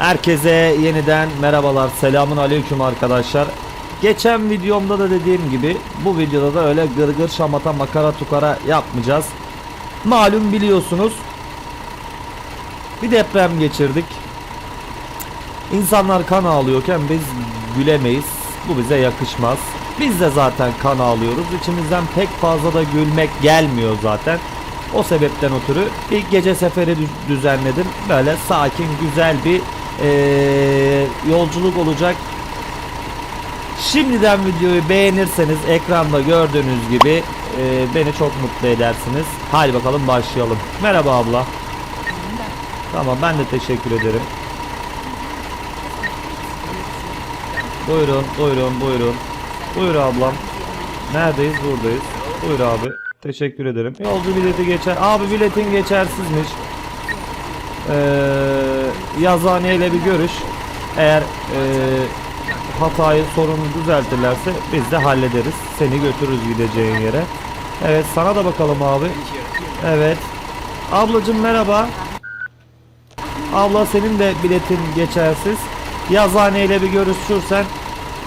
Herkese yeniden merhabalar. Selamun aleyküm arkadaşlar. Geçen videomda da dediğim gibi bu videoda da öyle gırgır şamata makara tukara yapmayacağız. Malum biliyorsunuz bir deprem geçirdik. İnsanlar kan ağlıyorken biz gülemeyiz. Bu bize yakışmaz. Biz de zaten kan ağlıyoruz. İçimizden pek fazla da gülmek gelmiyor zaten. O sebepten ötürü bir gece seferi dü- düzenledim. Böyle sakin güzel bir eee, yolculuk olacak. Şimdiden videoyu beğenirseniz ekranda gördüğünüz gibi eee, beni çok mutlu edersiniz. Hadi bakalım başlayalım. Merhaba abla. Tamam ben de teşekkür ederim. Buyurun, buyurun, buyurun. Buyur ablam. Neredeyiz? Buradayız. Buyur abi. Teşekkür ederim. Yolcu bileti geçer. Abi biletin geçersizmiş. Ee, yazıhaneyle bir görüş. Eğer ee, hatayı, sorunu düzeltirlerse biz de hallederiz. Seni götürürüz gideceğin yere. Evet sana da bakalım abi. Evet. Ablacım merhaba. Abla senin de biletin geçersiz. Yazıhaneyle bir görüşürsen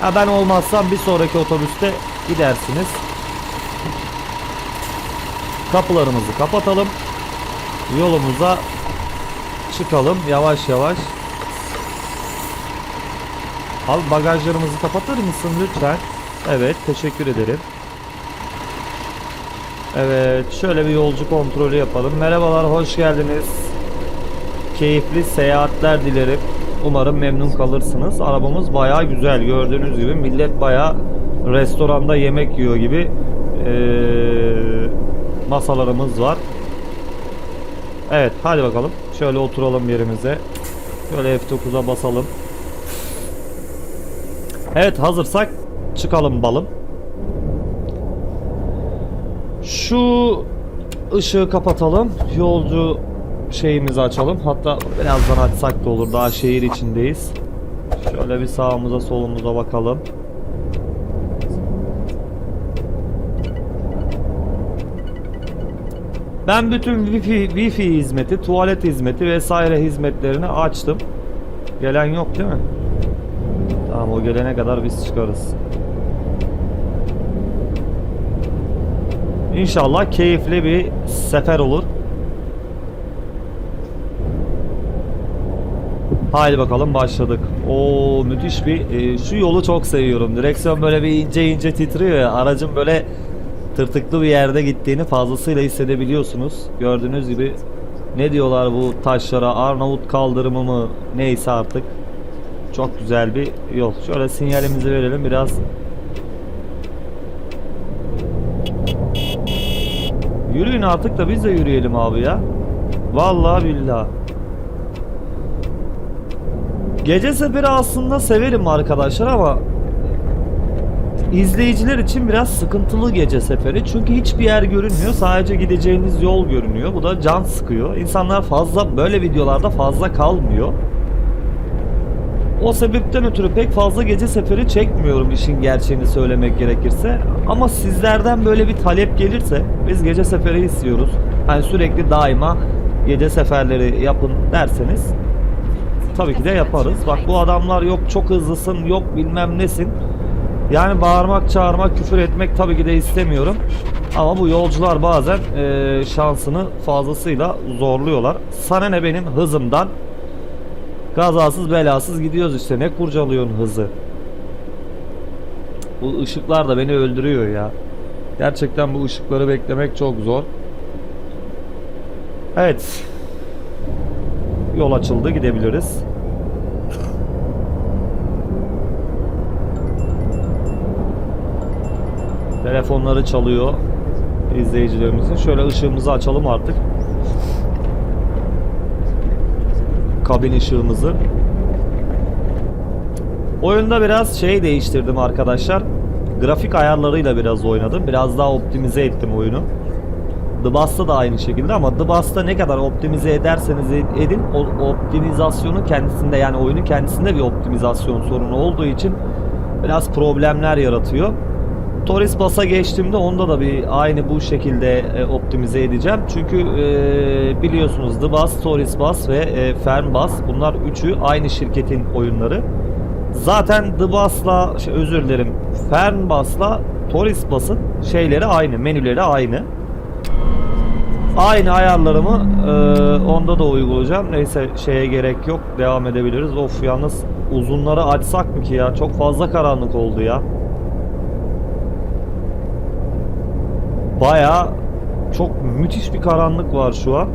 ha ben olmazsam bir sonraki otobüste gidersiniz. Kapılarımızı kapatalım. Yolumuza çıkalım yavaş yavaş. Al bagajlarımızı kapatır mısın lütfen? Evet teşekkür ederim. Evet şöyle bir yolcu kontrolü yapalım. Merhabalar hoş geldiniz. Keyifli seyahatler dilerim. Umarım memnun kalırsınız. Arabamız bayağı güzel. Gördüğünüz gibi millet bayağı restoranda yemek yiyor gibi eee, masalarımız var. Evet hadi bakalım. Şöyle oturalım yerimize. Şöyle F9'a basalım. Evet hazırsak çıkalım balım. Şu ışığı kapatalım. Yolcu şeyimizi açalım. Hatta birazdan açsak da olur. Daha şehir içindeyiz. Şöyle bir sağımıza solumuza bakalım. Ben bütün wifi, wifi hizmeti, tuvalet hizmeti vesaire hizmetlerini açtım. Gelen yok değil mi? Tamam o gelene kadar biz çıkarız. İnşallah keyifli bir sefer olur. Haydi bakalım başladık. Oo müthiş bir e, şu yolu çok seviyorum. Direksiyon böyle bir ince ince titriyor ya. Aracın böyle tırtıklı bir yerde gittiğini fazlasıyla hissedebiliyorsunuz. Gördüğünüz gibi ne diyorlar bu taşlara Arnavut kaldırımı mı neyse artık. Çok güzel bir yol. Şöyle sinyalimizi verelim biraz. Yürüyün artık da biz de yürüyelim abi ya. Vallahi billahi. Gece seferi aslında severim arkadaşlar ama izleyiciler için biraz sıkıntılı gece seferi. Çünkü hiçbir yer görünmüyor. Sadece gideceğiniz yol görünüyor. Bu da can sıkıyor. İnsanlar fazla böyle videolarda fazla kalmıyor. O sebepten ötürü pek fazla gece seferi çekmiyorum işin gerçeğini söylemek gerekirse. Ama sizlerden böyle bir talep gelirse biz gece seferi istiyoruz. Hani sürekli daima gece seferleri yapın derseniz tabii ki de yaparız. Bak bu adamlar yok çok hızlısın yok bilmem nesin. Yani bağırmak çağırmak küfür etmek tabii ki de istemiyorum. Ama bu yolcular bazen eee, şansını fazlasıyla zorluyorlar. Sana ne benim hızımdan Kazasız belasız gidiyoruz işte. Ne kurcalıyorsun hızı? Bu ışıklar da beni öldürüyor ya. Gerçekten bu ışıkları beklemek çok zor. Evet. Yol açıldı gidebiliriz. Telefonları çalıyor izleyicilerimizin. Şöyle ışığımızı açalım artık. kabin ışığımızı. Oyunda biraz şey değiştirdim arkadaşlar. Grafik ayarlarıyla biraz oynadım. Biraz daha optimize ettim oyunu. The Boss'ta da aynı şekilde ama The Boss'ta ne kadar optimize ederseniz edin o optimizasyonu kendisinde yani oyunu kendisinde bir optimizasyon sorunu olduğu için biraz problemler yaratıyor. Toris Bas'a geçtiğimde onda da bir aynı bu şekilde e, optimize edeceğim. Çünkü e, biliyorsunuz The Bus, Toris Bus ve e, Fern Bus bunlar üçü aynı şirketin oyunları. Zaten The Bus'la şey, özür dilerim Fern Bus'la Toris Bus'ın şeyleri aynı, menüleri aynı. Aynı ayarlarımı e, onda da uygulayacağım. Neyse şeye gerek yok. Devam edebiliriz. Of yalnız uzunları açsak mı ki ya? Çok fazla karanlık oldu ya. Baya çok müthiş bir karanlık var şu an.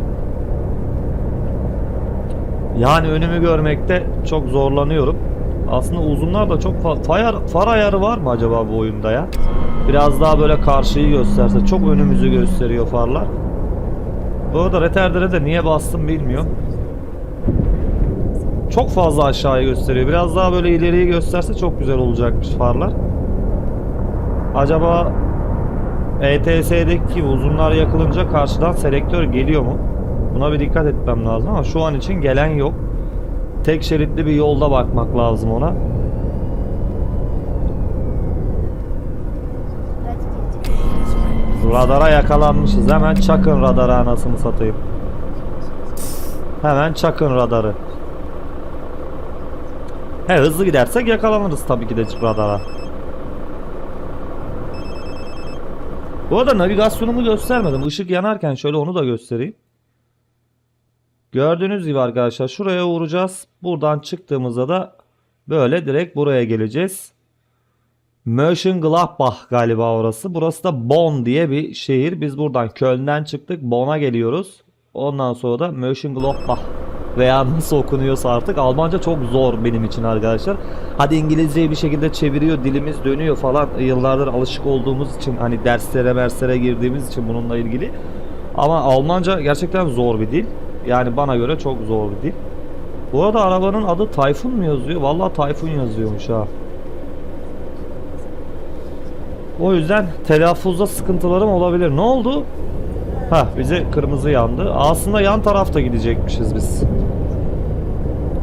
Yani önümü görmekte çok zorlanıyorum. Aslında uzunlar da çok fa- far, far ayarı var mı acaba bu oyunda ya? Biraz daha böyle karşıyı gösterse. Çok önümüzü gösteriyor farlar. Bu arada retardere de niye bastım bilmiyorum. Çok fazla aşağıya gösteriyor. Biraz daha böyle ileriyi gösterse çok güzel olacakmış farlar. Acaba ETS'deki uzunlar yakılınca karşıdan selektör geliyor mu? Buna bir dikkat etmem lazım ama şu an için gelen yok. Tek şeritli bir yolda bakmak lazım ona. Radara yakalanmışız. Hemen çakın radarı anasını satayım. Hemen çakın radarı. He hızlı gidersek yakalanırız tabii ki de radara. Bu arada navigasyonumu göstermedim. Işık yanarken şöyle onu da göstereyim. Gördüğünüz gibi arkadaşlar şuraya uğrayacağız. Buradan çıktığımızda da böyle direkt buraya geleceğiz. Mönchengladbach galiba orası. Burası da Bonn diye bir şehir. Biz buradan Köln'den çıktık. Bonn'a geliyoruz. Ondan sonra da Mönchengladbach veya nasıl okunuyorsa artık. Almanca çok zor benim için arkadaşlar. Hadi İngilizceyi bir şekilde çeviriyor, dilimiz dönüyor falan. Yıllardır alışık olduğumuz için hani derslere derslere girdiğimiz için bununla ilgili. Ama Almanca gerçekten zor bir dil. Yani bana göre çok zor bir dil. Bu arada arabanın adı Tayfun mu yazıyor? Vallahi Tayfun yazıyormuş ha. O yüzden telaffuzda sıkıntılarım olabilir. Ne oldu? Ha bize kırmızı yandı. Aslında yan tarafta gidecekmişiz biz.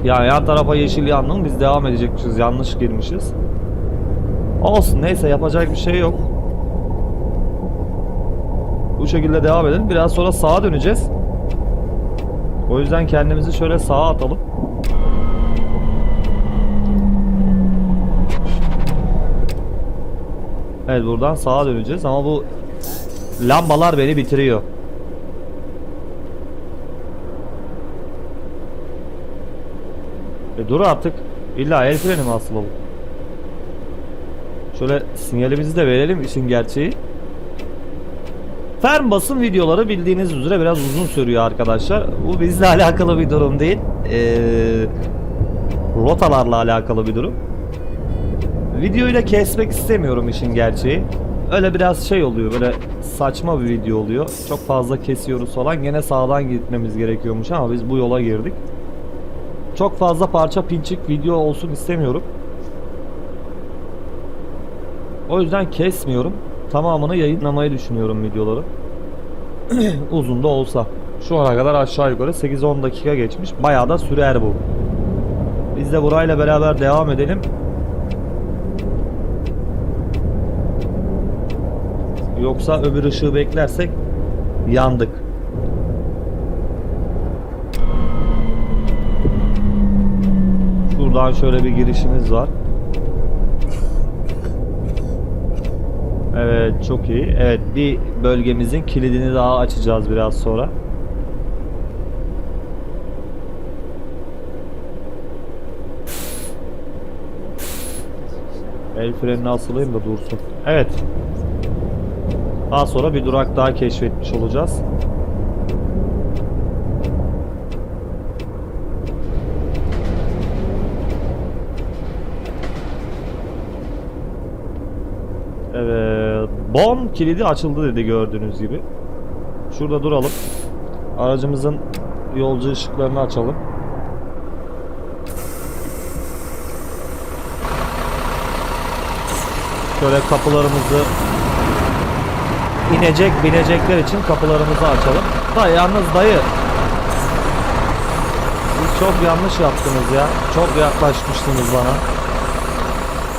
Yani yan tarafa yeşil yandı mı biz devam edecekmişiz. Yanlış girmişiz. Olsun neyse yapacak bir şey yok. Bu şekilde devam edelim. Biraz sonra sağa döneceğiz. O yüzden kendimizi şöyle sağa atalım. Evet buradan sağa döneceğiz ama bu lambalar beni bitiriyor. Dur artık. İlla el freni mi asılı bu? Şöyle sinyalimizi de verelim işin gerçeği. Fern basın videoları bildiğiniz üzere biraz uzun sürüyor arkadaşlar. Bu bizle alakalı bir durum değil. Ee, rotalarla alakalı bir durum. Videoyu kesmek istemiyorum işin gerçeği. Öyle biraz şey oluyor böyle saçma bir video oluyor. Çok fazla kesiyoruz falan. Gene sağdan gitmemiz gerekiyormuş ama biz bu yola girdik. Çok fazla parça pinçik video olsun istemiyorum. O yüzden kesmiyorum. Tamamını yayınlamayı düşünüyorum videoları. Uzun da olsa. Şu ana kadar aşağı yukarı 8-10 dakika geçmiş. Bayağı da sürer bu. Biz de burayla beraber devam edelim. Yoksa öbür ışığı beklersek yandık. Şuradan şöyle bir girişimiz var. Evet çok iyi. Evet bir bölgemizin kilidini daha açacağız biraz sonra. El frenini asılayım da dursun. Evet. Daha sonra bir durak daha keşfetmiş olacağız. Bon kilidi açıldı dedi gördüğünüz gibi. Şurada duralım. Aracımızın yolcu ışıklarını açalım. Şöyle kapılarımızı inecek binecekler için kapılarımızı açalım. Da yalnız dayı siz çok yanlış yaptınız ya. Çok yaklaşmışsınız bana.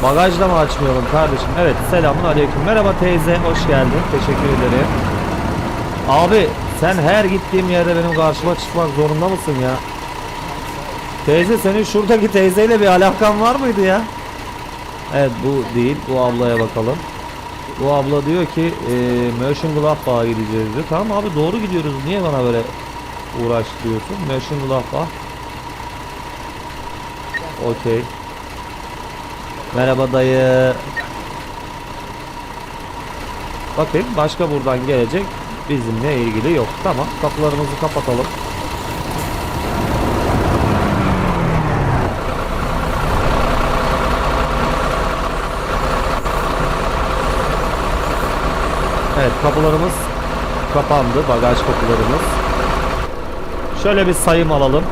Bagajda mı açmıyorum kardeşim? Evet selamun aleyküm. Merhaba teyze hoş geldin. Teşekkür ederim. Abi sen her gittiğim yerde benim karşıma çıkmak zorunda mısın ya? Teyze senin şuradaki teyzeyle bir alakan var mıydı ya? Evet bu değil. Bu ablaya bakalım. Bu abla diyor ki e, Mönchengladbach'a gideceğiz diyor. Tamam abi doğru gidiyoruz. Niye bana böyle uğraştırıyorsun? Mönchengladbach. Okey. Merhaba dayı. Bakayım başka buradan gelecek bizimle ilgili yok. Tamam kapılarımızı kapatalım. Evet kapılarımız kapandı bagaj kapılarımız. Şöyle bir sayım alalım.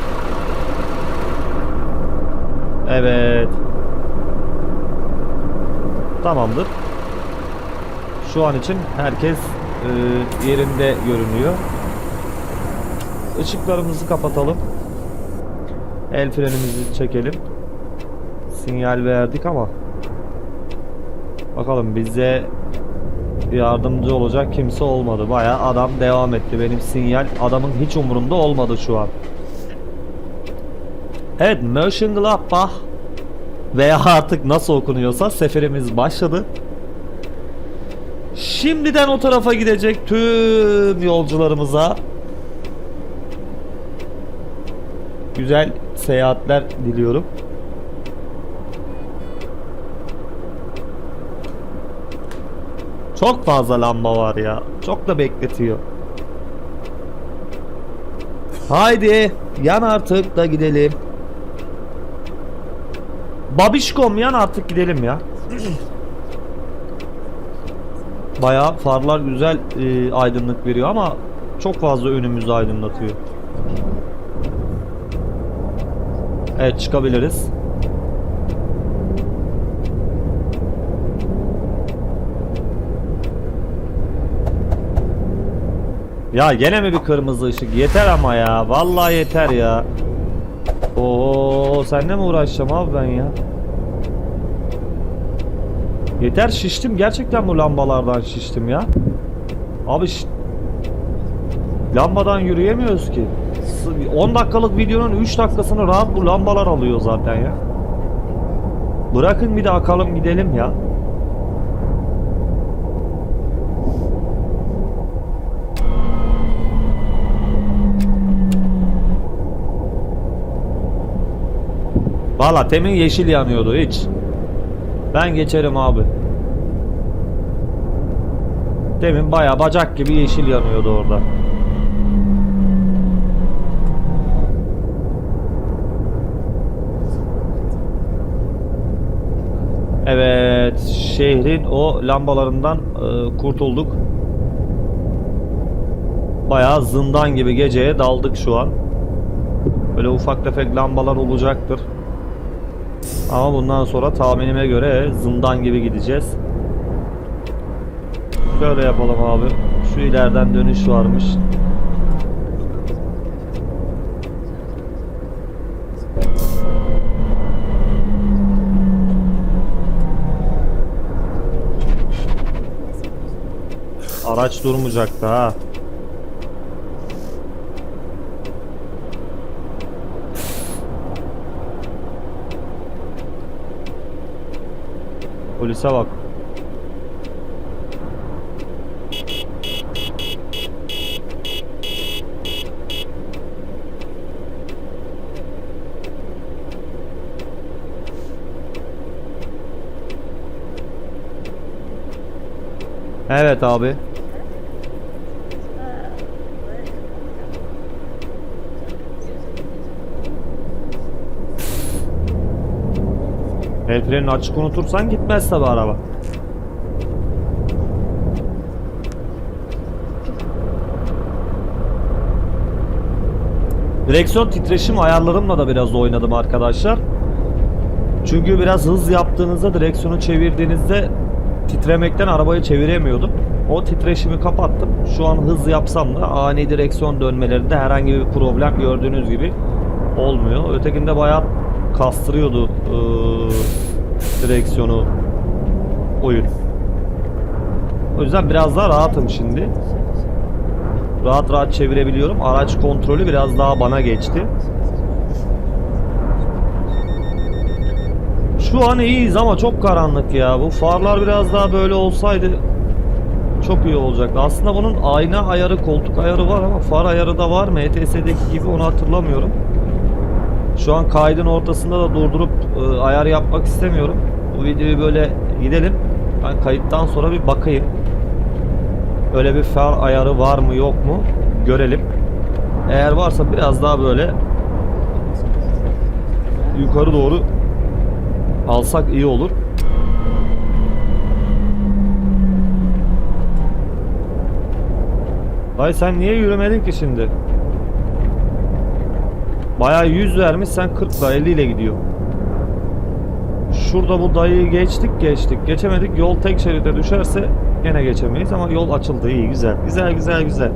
Evet. Tamamdır. Şu an için herkes e, yerinde görünüyor. Işıklarımızı kapatalım. El frenimizi çekelim. Sinyal verdik ama bakalım bize yardımcı olacak kimse olmadı. Baya adam devam etti. Benim sinyal adamın hiç umurunda olmadı şu an. Evet Mönchengladbach veya artık nasıl okunuyorsa seferimiz başladı. Şimdiden o tarafa gidecek tüm yolcularımıza güzel seyahatler diliyorum. Çok fazla lamba var ya. Çok da bekletiyor. Haydi yan artık da gidelim. Babişkom yan artık gidelim ya. Bayağı farlar güzel e, aydınlık veriyor ama çok fazla önümüzü aydınlatıyor. Evet çıkabiliriz. Ya gene mi bir kırmızı ışık? Yeter ama ya. Vallahi yeter ya. Oo senle mi uğraşacağım abi ben ya? Yeter şiştim. Gerçekten bu lambalardan şiştim ya. Abi şi- Lambadan yürüyemiyoruz ki. S- 10 dakikalık videonun 3 dakikasını rahat bu lambalar alıyor zaten ya. Bırakın bir de akalım gidelim ya. Valla temin yeşil yanıyordu hiç. Ben geçerim abi. Demin baya bacak gibi yeşil yanıyordu orada. Evet, şehrin o lambalarından e, kurtulduk. Bayağı zindan gibi geceye daldık şu an. Böyle ufak tefek lambalar olacaktır. Ama bundan sonra tahminime göre zindan gibi gideceğiz. Şöyle yapalım abi. Şu ileriden dönüş varmış. Araç durmayacaktı ha. Polise bak. Evet abi. El frenini açık unutursan gitmez tabi araba. Direksiyon titreşim ayarlarımla da biraz oynadım arkadaşlar. Çünkü biraz hız yaptığınızda direksiyonu çevirdiğinizde titremekten arabayı çeviremiyordum. O titreşimi kapattım. Şu an hız yapsam da ani direksiyon dönmelerinde herhangi bir problem gördüğünüz gibi olmuyor. Ötekinde bayağı kastırıyordu. Ee, direksiyonu oyun. O yüzden biraz daha rahatım şimdi. Rahat rahat çevirebiliyorum. Araç kontrolü biraz daha bana geçti. Şu an iyiyiz ama çok karanlık ya. Bu farlar biraz daha böyle olsaydı çok iyi olacaktı. Aslında bunun ayna ayarı, koltuk ayarı var ama far ayarı da var mı? ETS'deki gibi onu hatırlamıyorum. Şu an kaydın ortasında da durdurup e, ayar yapmak istemiyorum. Bu videoyu böyle gidelim. Ben kayıttan sonra bir bakayım. Öyle bir far ayarı var mı yok mu görelim. Eğer varsa biraz daha böyle yukarı doğru alsak iyi olur. Dayı sen niye yürümedin ki şimdi? Bayağı 100 vermiş sen 40 ile 50 ile gidiyor. Şurada bu dayıyı geçtik geçtik geçemedik yol tek şeride düşerse gene geçemeyiz ama yol açıldı iyi güzel güzel güzel güzel.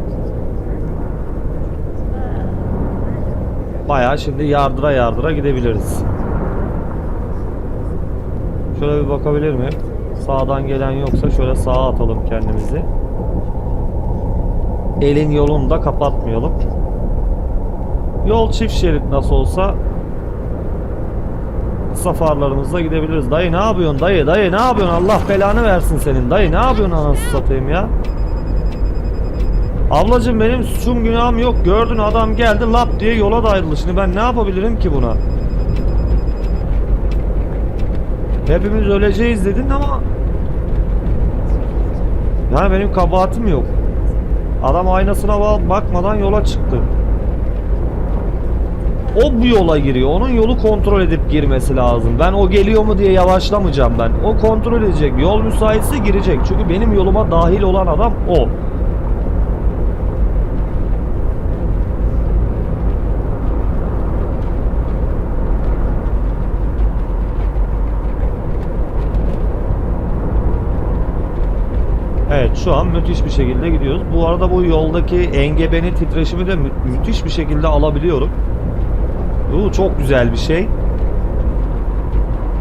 Bayağı şimdi yardıra yardıra gidebiliriz. Şöyle bir bakabilir miyim? Sağdan gelen yoksa şöyle sağa atalım kendimizi. Elin yolunu da kapatmayalım. Yol çift şerit nasıl olsa safarlarımızla gidebiliriz. Dayı ne yapıyorsun dayı dayı ne yapıyorsun Allah belanı versin senin dayı ne yapıyorsun anasını satayım ya. Ablacım benim suçum günahım yok gördün adam geldi lap diye yola da ayrıldı şimdi ben ne yapabilirim ki buna. Hepimiz öleceğiz dedin ama yani benim kabahatim yok. Adam aynasına ba- bakmadan yola çıktı. O bu yola giriyor. Onun yolu kontrol edip girmesi lazım. Ben o geliyor mu diye yavaşlamayacağım ben. O kontrol edecek. Yol müsaitse girecek. Çünkü benim yoluma dahil olan adam o. Evet şu an müthiş bir şekilde gidiyoruz. Bu arada bu yoldaki engebenin titreşimi de mü- müthiş bir şekilde alabiliyorum. Bu çok güzel bir şey.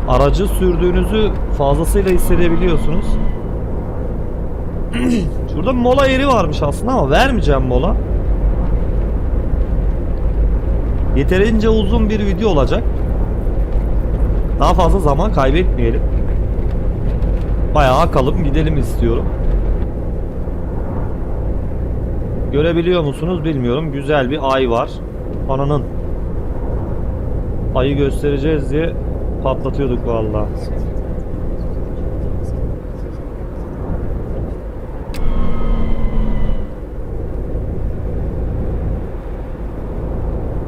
Aracı sürdüğünüzü fazlasıyla hissedebiliyorsunuz. Şurada mola yeri varmış aslında ama vermeyeceğim mola. Yeterince uzun bir video olacak. Daha fazla zaman kaybetmeyelim. Bayağı akalım gidelim istiyorum. Görebiliyor musunuz bilmiyorum. Güzel bir ay var. Ananın. Ayı göstereceğiz diye patlatıyorduk vallahi.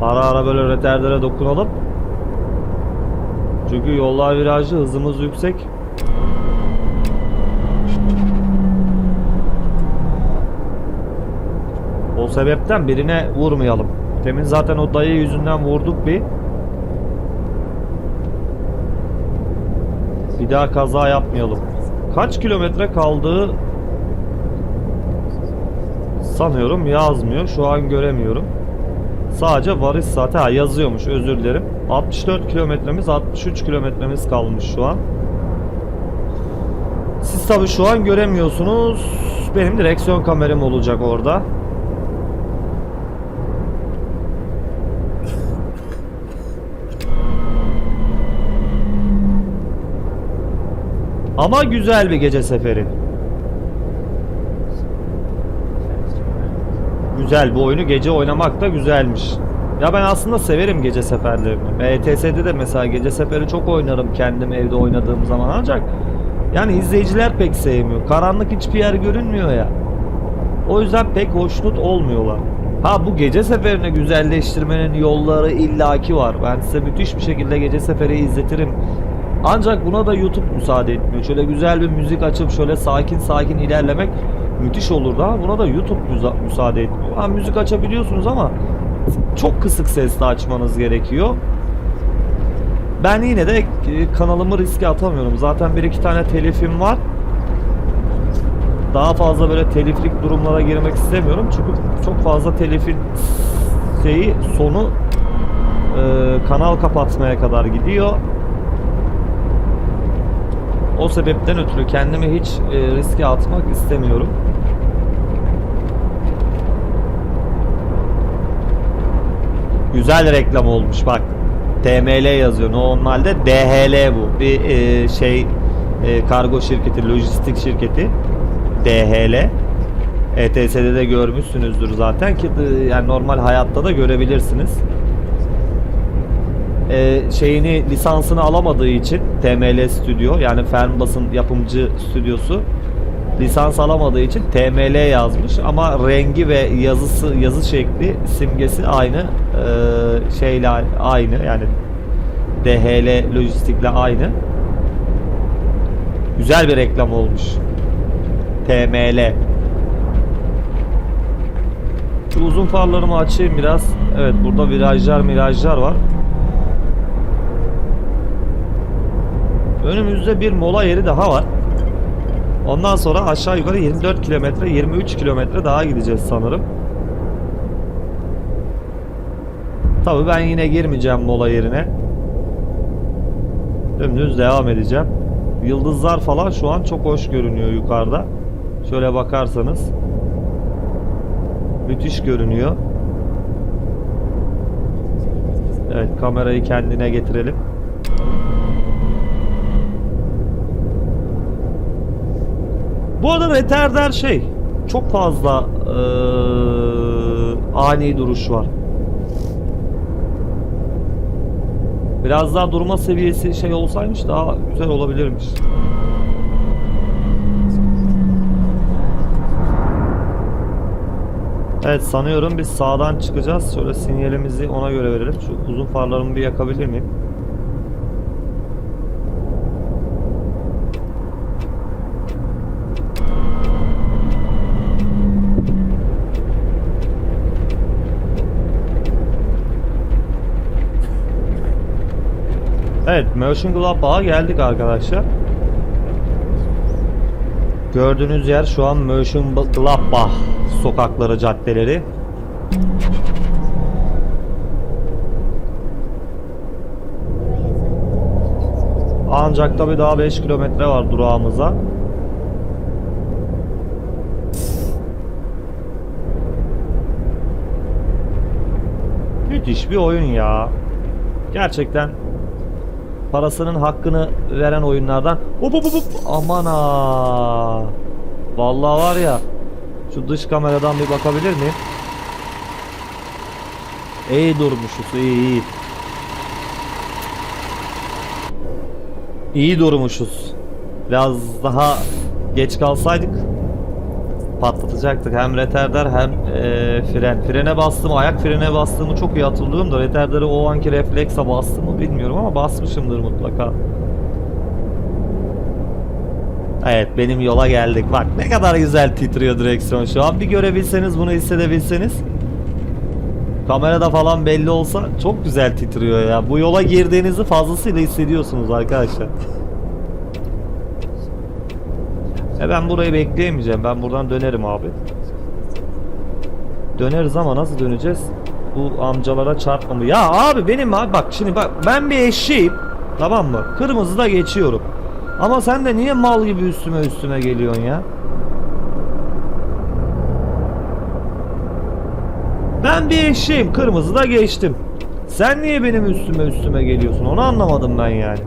Ara ara böyle retardere dokunalım. Çünkü yollar virajlı, hızımız yüksek. O sebepten birine vurmayalım. Demin zaten o dayı yüzünden vurduk bir. Bir daha kaza yapmayalım. Kaç kilometre kaldığı sanıyorum yazmıyor. Şu an göremiyorum. Sadece varış saati ha, yazıyormuş özür dilerim. 64 kilometremiz 63 kilometremiz kalmış şu an. Siz tabi şu an göremiyorsunuz. Benim direksiyon kameram olacak orada. Ama güzel bir gece seferi. Güzel bu oyunu gece oynamak da güzelmiş. Ya ben aslında severim gece seferlerini. ETS'de de mesela gece seferi çok oynarım kendim evde oynadığım zaman ancak yani izleyiciler pek sevmiyor. Karanlık hiçbir yer görünmüyor ya. O yüzden pek hoşnut olmuyorlar. Ha bu gece seferini güzelleştirmenin yolları illaki var. Ben size müthiş bir şekilde gece seferi izletirim. Ancak buna da YouTube müsaade etmiyor. Şöyle güzel bir müzik açıp şöyle sakin sakin ilerlemek müthiş olurdu ama buna da YouTube müsaade etmiyor. Ha müzik açabiliyorsunuz ama çok kısık sesle açmanız gerekiyor. Ben yine de e, kanalımı riske atamıyorum. Zaten bir iki tane telifim var. Daha fazla böyle teliflik durumlara girmek istemiyorum. Çünkü çok fazla telifin şeyi sonu e, kanal kapatmaya kadar gidiyor. O sebepten ötürü kendimi hiç e, riske atmak istemiyorum. Güzel reklam olmuş bak. TML yazıyor. Normalde DHL bu. Bir e, şey e, kargo şirketi, lojistik şirketi. DHL. ETS'de de görmüşsünüzdür zaten ki e, yani normal hayatta da görebilirsiniz. E, şeyini lisansını alamadığı için TML Studio yani Fernbus'un yapımcı stüdyosu lisans alamadığı için TML yazmış ama rengi ve yazısı yazı şekli simgesi aynı e, şeyle aynı yani DHL lojistikle aynı. Güzel bir reklam olmuş. TML. Şu uzun farlarımı açayım biraz. Evet burada virajlar mirajlar var. Önümüzde bir mola yeri daha var. Ondan sonra aşağı yukarı 24 kilometre 23 kilometre daha gideceğiz sanırım. Tabii ben yine girmeyeceğim mola yerine. Dümdüz devam edeceğim. Yıldızlar falan şu an çok hoş görünüyor yukarıda. Şöyle bakarsanız. Müthiş görünüyor. Evet kamerayı kendine getirelim. Bu arada retarder şey çok fazla eee, ani duruş var. Biraz daha durma seviyesi şey olsaymış daha güzel olabilirmiş. Evet sanıyorum biz sağdan çıkacağız. Şöyle sinyalimizi ona göre verelim. Şu uzun farlarımı bir yakabilir miyim? Evet, Mönchengladbach'a geldik arkadaşlar. Gördüğünüz yer şu an Mönchengladbach sokakları, caddeleri. Ancak tabii daha 5 kilometre var durağımıza. Müthiş bir oyun ya. Gerçekten parasının hakkını veren oyunlardan. Hop hop hop. Aman ha. Vallahi var ya. Şu dış kameradan bir bakabilir miyim? İyi durmuşuz. iyi iyi. İyi durmuşuz. Biraz daha geç kalsaydık patlatacaktık. Hem retarder hem e, fren. Frene bastım, ayak frene bastığımı çok iyi hatırlıyorum da retarderi o anki refleksa bastım mı bilmiyorum ama basmışımdır mutlaka. Evet benim yola geldik. Bak ne kadar güzel titriyor direksiyon şu an. Bir görebilseniz bunu hissedebilseniz. Kamerada falan belli olsa çok güzel titriyor ya. Bu yola girdiğinizi fazlasıyla hissediyorsunuz arkadaşlar. E ben burayı bekleyemeyeceğim. Ben buradan dönerim abi. Döneriz ama nasıl döneceğiz? Bu amcalara çarpmamı. Ya abi benim abi bak şimdi bak ben bir eşeğim. Tamam mı? Kırmızıda geçiyorum. Ama sen de niye mal gibi üstüme üstüme geliyorsun ya? Ben bir eşeğim. Kırmızıda geçtim. Sen niye benim üstüme üstüme geliyorsun? Onu anlamadım ben yani.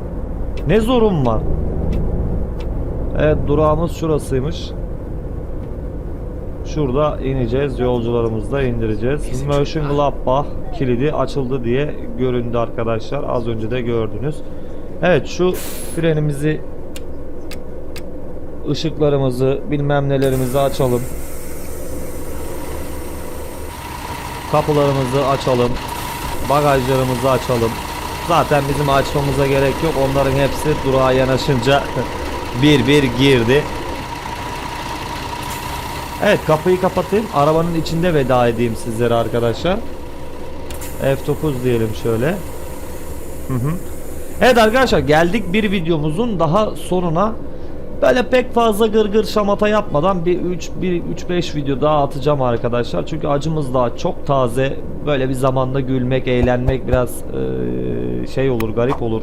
Ne zorum var? Evet durağımız şurasıymış. Şurada ineceğiz. Yolcularımızı da indireceğiz. Mönchengladbach kilidi açıldı diye göründü arkadaşlar. Az önce de gördünüz. Evet şu frenimizi ışıklarımızı bilmem nelerimizi açalım. Kapılarımızı açalım. Bagajlarımızı açalım. Zaten bizim açmamıza gerek yok. Onların hepsi durağa yanaşınca bir bir girdi. Evet kapıyı kapatayım. Arabanın içinde veda edeyim sizlere arkadaşlar. F9 diyelim şöyle. Hı hı. Evet arkadaşlar geldik bir videomuzun daha sonuna. Böyle pek fazla gırgır şamata yapmadan bir 3 bir 3 5 video daha atacağım arkadaşlar. Çünkü acımız daha çok taze. Böyle bir zamanda gülmek, eğlenmek biraz eee, şey olur, garip olur.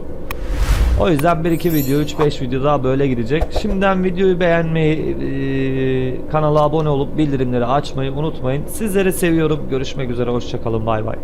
O yüzden 1-2 video, 3-5 video daha böyle gidecek. Şimdiden videoyu beğenmeyi, eee, kanala abone olup bildirimleri açmayı unutmayın. Sizleri seviyorum. Görüşmek üzere. Hoşçakalın. Bay bay.